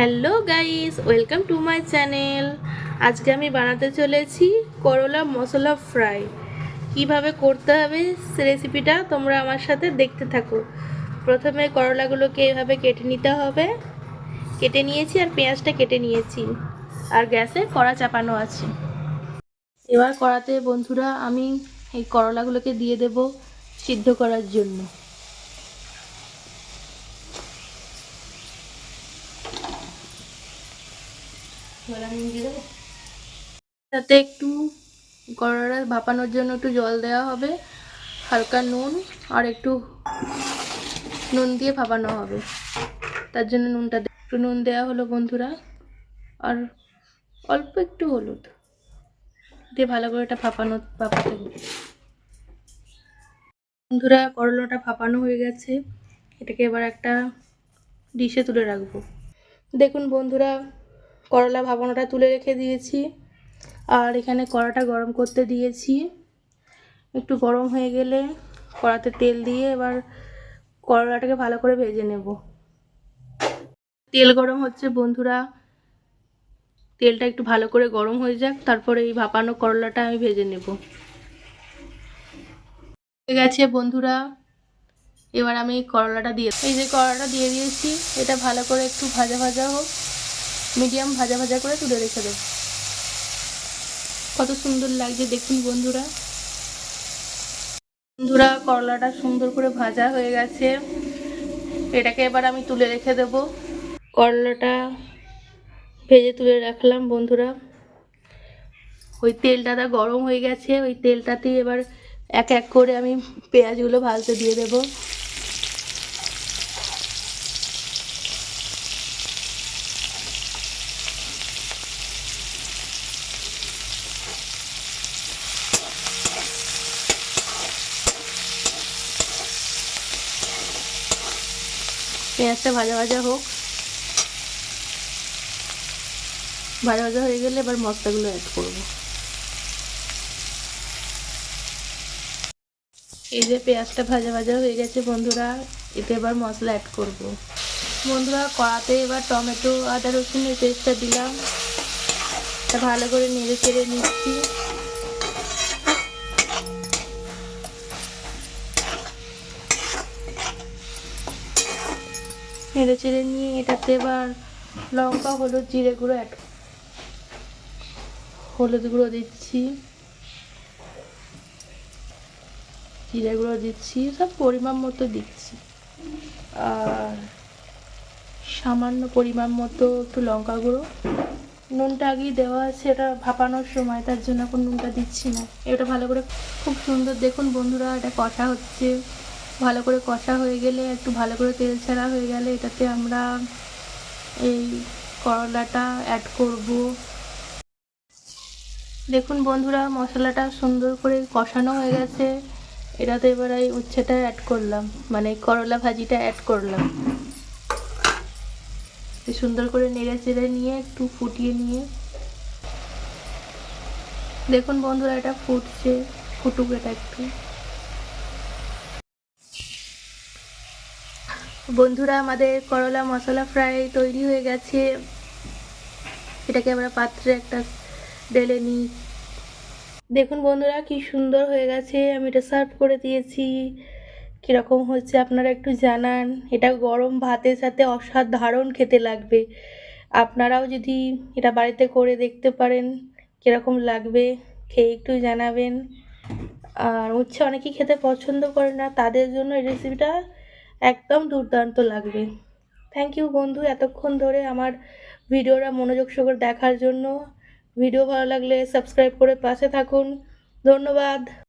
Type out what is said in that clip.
Hello guys, welcome to my channel. আজকে আমি বানাতে চলেছি করলা মশলা ফ্রাই। কীভাবে করতে হবে রেসিপিটা তোমরা আমার সাথে দেখতে থাকো। প্রথমে করলাগুলোকে এভাবে কেটে নিতে হবে। কেটে নিয়েছি আর পেঁয়াজটা কেটে নিয়েছি। আর গ্যাসে কড়া চাপানো আছে। এবার কড়াতে বন্ধুরা আমি এই করলাগুলোকে দিয়ে দেব সিদ্ধ করার জন্য। তাতে একটু করলা ভাপানোর জন্য একটু জল দেওয়া হবে, হালকা নুন আর একটু নুন দিয়ে ভাপানো হবে। তার জন্য নুনটা একটু নুন দেওয়া হলো বন্ধুরা, আর অল্প একটু হলুদ দিয়ে ভালো করে এটা ভাপানো, ভাপাতে হবে। বন্ধুরা, করলাটা ভাপানো হয়ে গেছে। এটাকে এবার একটা ডিশে তুলে রাখব। দেখুন বন্ধুরা করলা ভাপানোটা তুলে রেখে দিয়েছি। আর এখানে কড়াটা গরম করতে দিয়েছি। একটু গরম হয়ে গেলে কড়াতে তেল দিয়ে এবার করলাটাকে ভালো করে ভেজে নেব। তেল গরম হচ্ছে বন্ধুরা। তেলটা একটু ভালো করে গরম হয়ে যাক, তারপরে এই ভাপানো করলাটা আমি ভেজে নেব। হয়ে গেছে বন্ধুরা। এবার আমি করলাটা দিয়ে এই যে করলাটা দিয়ে দিয়েছি, এটা ভালো করে একটু ভাজা ভাজা হোক। মিডিয়াম ভাজা ভাজা করে তুলে রেখে দেবো। কত সুন্দর লাগছে দেখুন বন্ধুরা। বন্ধুরা, করলাটা সুন্দর করে ভাজা হয়ে গেছে। এটাকে এবার আমি তুলে রেখে দেব। করলাটা ভেজে তুলে রাখলাম বন্ধুরা। ওই তেলটা গরম হয়ে গেছে, ওই তেলটাতেই এবার এক এক করে আমি পেঁয়াজগুলো ভাজতে দিয়ে দেবো। পেঁয়াজটা ভাজা ভাজা হোক। ভাজা ভাজা হয়ে গেলে এবার মশলাগুলো অ্যাড করব। এই যে পেঁয়াজটা ভাজা ভাজা হয়ে গেছে বন্ধুরা, এতে এবার মশলা অ্যাড করব। বন্ধুরা, কড়াতে এবার টমেটো, আদা রসুনের পেস্টটা দিলাম। ভালো করে নেড়ে চেড়ে নিচ্ছি। নেড়ে চেড়ে নিয়ে এটাতে এবার লঙ্কা, হলুদ, জিরে গুঁড়ো অ্যাড হলুদ গুঁড়ো দিচ্ছি। জিরে গুঁড়ো দিচ্ছি, সব পরিমাণ মতো দিচ্ছি। আর সামান্য পরিমাণ মতো একটু লঙ্কা গুঁড়ো। নুনটা আগেই দেওয়া আছে, এটা ভাপানোর সময়, তার জন্য এখন নুনটা দিচ্ছি না। এটা ভালো করে খুব সুন্দর দেখুন বন্ধুরা, এটা কষা হচ্ছে। ভালো করে কষা হয়ে গেলে, একটু ভালো করে তেল ছাড়া হয়ে গেলে এটাতে আমরা এই করলাটা অ্যাড করব। দেখুন বন্ধুরা, মশলাটা সুন্দর করে কষানো হয়ে গেছে। এটাতে এবার এই উচ্ছেটা অ্যাড করলাম মানে করলা ভাজিটা অ্যাড করলাম। সুন্দর করে নেড়ে চেড়ে নিয়ে একটু ফুটিয়ে নিয়ে। দেখুন বন্ধুরা, এটা ফুটছে, ফুটুক এটা একটু। বন্ধুরা, আমাদের করলা মশলা ফ্রাই তৈরি হয়ে গেছে। এটাকে আমরা পাত্রে একটা ঢেলে নিই। দেখুন বন্ধুরা, কি সুন্দর হয়ে গেছে। আমি এটা সার্ভ করে দিয়েছি। কীরকম হচ্ছে আপনারা একটু জানান। এটা গরম ভাতের সাথে অসাধারণ খেতে লাগবে। আপনারাও যদি এটা বাড়িতে করে দেখতে পারেন, কীরকম লাগবে, খেয়ে একটু জানাবেন। আর উচ্ছে অনেকেই খেতে পছন্দ করে না, তাদের জন্য এই রেসিপিটা একদম দুর্দান্ত লাগবে। থ্যাংক ইউ বন্ধু, এতক্ষণ ধরে আমার ভিডিওটা মনোযোগ সহকারে দেখার জন্য। ভিডিও ভালো লাগলে সাবস্ক্রাইব করে পাশে থাকুন। ধন্যবাদ।